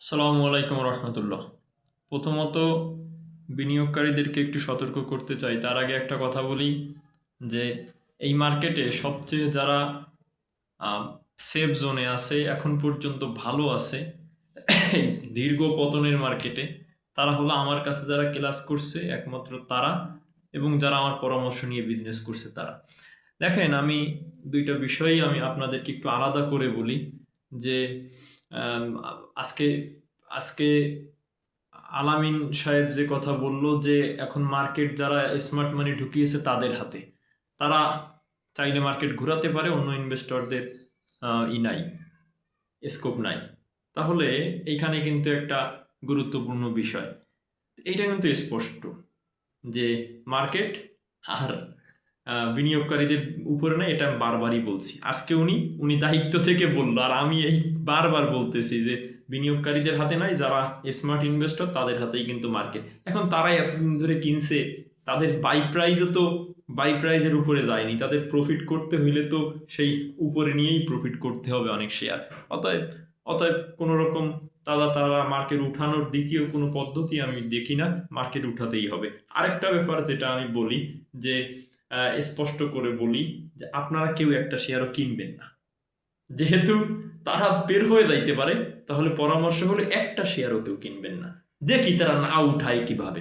সালামু আলাইকুম রহমতুল্লাহ। প্রথমত বিনিয়োগকারীদেরকে একটু সতর্ক করতে চাই। তার আগে একটা কথা বলি যে এই মার্কেটে সবচেয়ে যারা সেফ জোনে আছে, এখন পর্যন্ত ভালো আছে, দীর্ঘ পতনের মার্কেটে, তারা হলো আমার কাছে যারা ক্লাস করছে, একমাত্র তারা এবং যারা আমার পরামর্শ নিয়ে বিজনেস করছে তারা। দেখেন আমি দুইটা বিষয়ই আমি আপনাদেরকে একটু আলাদা করে বলি। যে আজকে আজকে আলামিন সাহেব যে কথা বলল যে, এখন মার্কেট যারা স্মার্ট মানি ঢুকিয়েছে তাদের হাতে, তারা চাইলে মার্কেট ঘোরাতে পারে, অন্য ইনভেস্টরদের ই নাই স্কোপ নাই। তাহলে এইখানে কিন্তু একটা গুরুত্বপূর্ণ বিষয়। এইটা কিন্তু স্পষ্ট যে, মার্কেট আর বিনিয়োগকারীদের উপরে না এটা আমি বারবারই বলছি। আজকে উনি উনি দায়িত্ব থেকে বলল, আর আমি এই বারবার বলতেছি যে বিনিয়োগকারীদের হাতে নাই, যারা স্মার্ট ইনভেস্টর তাদের হাতেই কিন্তু মার্কেট এখন তারাই এতদিন ধরে কিনছে, তাদের বাই প্রাইজও তো বাই প্রাইজের উপরে যায়নি তাদের প্রফিট করতে হইলে তো সেই উপরে নিয়েই প্রফিট করতে হবে অনেক শেয়ার অতএব অতএব কোনো রকম তারা তারা মার্কেট উঠানোর দ্বিতীয় কোনো পদ্ধতি আমি দেখি না মার্কেট উঠাতেই হবে। আরেকটা ব্যাপার যেটা আমি বলি, যে স্পষ্ট করে বলি যে আপনারা কেউ একটা শেয়ারও কিনবেন না। যেহেতু তারা বের হয়ে যাইতে পারে, তাহলে পরামর্শ হলো একটা শেয়ারও কেউ কিনবেন না। দেখি তারা না উঠায় কীভাবে।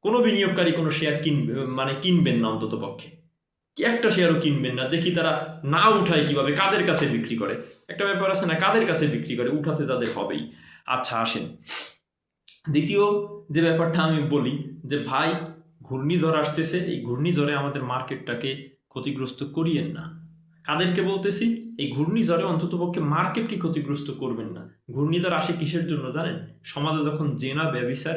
কোনো বিনিয়োগকারী কোনো শেয়ার কিনবে মানে কিনবেন না অন্তত পক্ষে। একটা শেয়ারও কিনবেন না, দেখি তারা না উঠায় কীভাবে, কাদের কাছে বিক্রি করে। একটা ব্যাপার আছে না, কাদের কাছে বিক্রি করে, উঠাতে তাদের হবেই। আচ্ছা আসেন। দ্বিতীয় যে ব্যাপারটা আমি বলি যে ভাই ঘূর্ণিঝড় আসতেছে, এই ঘূর্ণিঝড়ে আমাদের মার্কেটটাকে ক্ষতিগ্রস্ত করিয়েন না। কাদেরকে বলতেছি, এই ঘূর্ণিঝড়ে অন্ততপক্ষে মার্কেটকে ক্ষতিগ্রস্ত করবেন না। ঘূর্ণিঝড় আসে কিসের জন্য জানেন? সমাজে যখন জেনা, ব্যবিচার,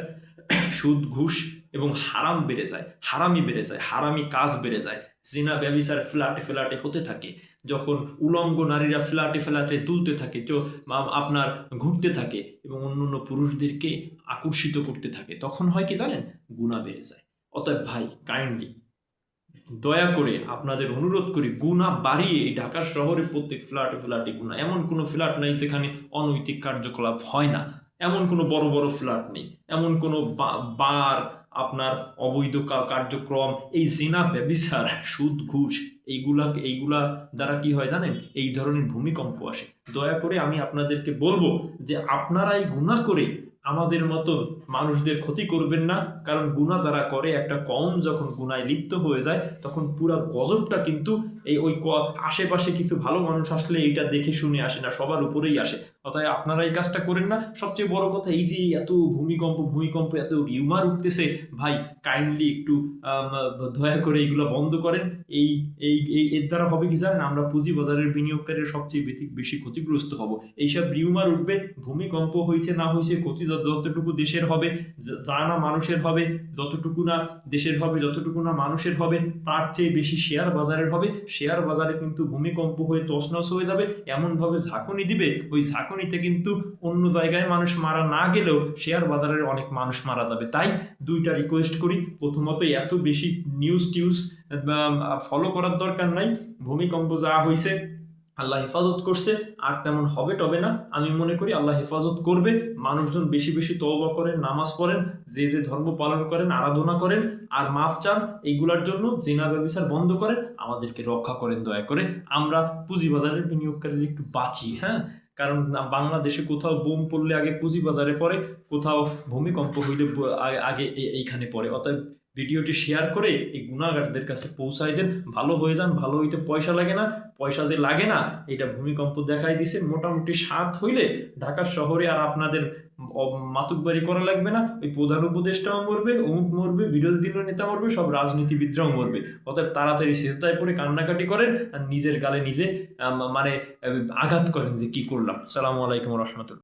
সুদ, ঘুষ এবং হারাম বেড়ে যায়, হারামি বেড়ে যায়, হারামি কাজ বেড়ে যায়, জেনা, ব্যবিচার ফ্ল্যাটে ফ্ল্যাটে হতে থাকে, যখন উলঙ্গ নারীরা ফ্ল্যাটে ফ্ল্যাটে তুলতে থাকে আপনার ঘুরতে থাকে এবং অন্য অন্য পুরুষদেরকে আকর্ষিত করতে থাকে, তখন হয় কি জানেন? গুণা বেড়ে যায়। অতএব ভাই কাইন্ডলি দয়া করে আপনাদের অনুরোধ করি গুণা বাড়িয়ে এই ঢাকার শহরে প্রত্যেক ফ্ল্যাটে ফ্ল্যাটে গুণা এমন কোনো ফ্ল্যাট নেই যেখানে অনৈতিক কার্যকলাপ হয় না। এমন কোনো বড় বড় ফ্ল্যাট নেই। এমন কোনো বার আপনার অবৈধ কার্যক্রম, এই জিনা, ব্যবিচার, সুদ, ঘুষ, এইগুলা এইগুলা দ্বারা কি হয় জানেন? এই ধরনের ভূমিকম্প আসে। দয়া করে আমি আপনাদেরকে বলব যে আপনারা এই গুণা করে আমাদের মতো মানুষদের ক্ষতি করবেন না, কারণ গুণা তারা করে, একটা কম যখন গুণায় লিপ্ত হয়ে যায়, তখন পুরা গজবটা কিন্তু এই ওই আশেপাশে কিছু ভালো মানুষ আসলে এইটা দেখে শুনে আসে না, সবার উপরেই আসে। অতএব আপনারা এই কাজটা করেন না। সবচেয়ে বড় কথা এই যে এত ভূমিকম্প ভূমিকম্প, এত রিউমার উঠতেছে, ভাই কাইন্ডলি একটু দয়া করে এইগুলো বন্ধ করেন। এই এই এই, এর দ্বারা হবে কি জানেন? আমরা পুঁজি বাজারের বিনিয়োগকারীর সবচেয়ে বেশি- ক্ষতিগ্রস্ত হব। এইসব রিউমার উঠবে, ভূমিকম্প হয়েছে না হয়েছে, ক্ষতি যতটুকু দেশের হবে, যা না মানুষের হবে, যতটুকু না দেশের হবে, যতটুকু না মানুষের হবে, তার চেয়ে বেশি শেয়ার বাজারের হবে শেয়ার বাজারে কিন্তু ভূমিকম্প হয়ে তছনছ হয়ে যাবে, এমনভাবে ঝাঁকুনি দিবে। ওই ঝাঁকুনিতে কিন্তু অন্য জায়গায় মানুষ মারা না গেলেও শেয়ার বাজারের অনেক মানুষ মারা যাবে। তাই দুইটা রিকোয়েস্ট করি। প্রথমত, এত বেশি নিউজ টিউজ ফলো করার দরকার নাই। ভূমিকম্প যা হয়েছে আল্লাহ হেফাজত করছে, আর তেমন হবে টবে না। আমি মনে করি আল্লাহ হেফাজত করবে, মানুষজন বেশি বেশি তওবা করেন, নামাজ পড়েন, যে যে ধর্ম পালন করেন, আরাধনা করেন, আর মাপ চান, এইগুলার জন্য জেনা ব্যবসার বন্ধ করেন, আমাদেরকে রক্ষা করেন দয়া করে। আমরা পুঁজিবাজারের বিনিয়োগকারীর একটু বাঁচি হ্যাঁ? কারণ বাংলাদেশে কোথাও বোম পড়লে আগে পুঁজিবাজারে পড়ে, কোথাও ভূমিকম্প হইলে আগে- এইখানে পড়ে। অতএব ভিডিওটি শেয়ার করে এই গুণাগারদের কাছে পৌঁছাই দেন। ভালো হয়ে যান, ভালো হইতে পয়সা লাগে না, পয়সা দিয়ে লাগে না এটা ভূমিকম্প দেখাই দিছে। মোটামুটি সাত হইলে ঢাকার শহরে আর আপনাদের মাতুকবাড়ি করা লাগবে না। ওই প্রধান উপদেষ্টাও মরবে, অমুক মরবে, বিরোধী দলীয় নেতা মরবে, সব রাজনীতিবিদরাও মরবে। অতএব তাড়াতাড়ি শেষদায় পড়ে কান্নাকাটি করেন আর নিজের গালে নিজে মানে আঘাত করেন যে কী করলাম। সালামু আলাইকুম রহমতুল্লাহ।